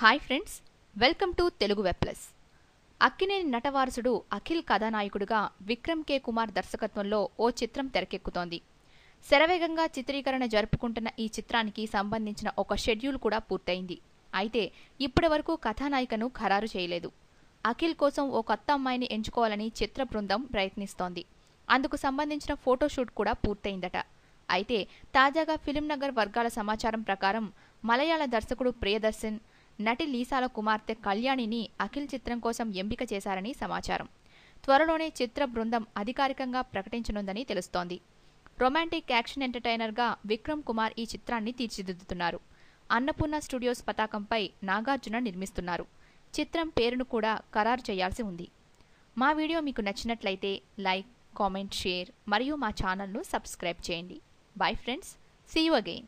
Hi friends welcome to Telugu web plus. Akkineni నటవారసుడు Akhil కథానాయకుడిగా విక్రమ్ కే. కుమార్ దర్శకత్వంలో ఓ చిత్రం తెరకెక్కుతోంది. శరవేగంగా చిత్రీకరణ జరుపుకుంటున్న ఈ చిత్రానికి సంబంధించిన ఒక షెడ్యూల్ కూడా పూర్తయింది. అయితే ఇప్పటి వరకు కథానాయికను ఖరారు చేయలేదు. అఖిల్ కోసం ఓ కొత్త అమ్మాయిని ఎంచుకోవాలని చిత్ర బృందం ప్రయత్నిస్తోంది. అందుకు సంబంధించిన ఫోటోషూట్ కూడా పూర్తయిందట. అయితే తాజాగా ఫిలింనగర్ వర్గాల సమాచారం ప్రకారం మలయాళ దర్శకుడు ప్రియదర్శన్ నటి లీసాల కుమార్తె కళ్యాణిని అఖిల్ చిత్రం కోసం ఎంపిక చేశారని సమాచారం. త్వరలోనే చిత్ర బృందం అధికారికంగా ప్రకటించనుందని తెలుస్తోంది. రొమాంటిక్ యాక్షన్ ఎంటర్టైనర్గా విక్రమ్ కుమార్ ఈ చిత్రాన్ని తీర్చిదిద్దుతున్నారు. అన్నపూర్ణ స్టూడియోస్ పతాకంపై నాగార్జున నిర్మిస్తున్నారు. చిత్రం పేరును కూడా ఖరారు చేయాల్సి ఉంది. మా వీడియో మీకు నచ్చినట్లయితే లైక్ కామెంట్ షేర్ మరియు మా ఛానల్ను సబ్స్క్రైబ్ చేయండి. Bye friends. See you again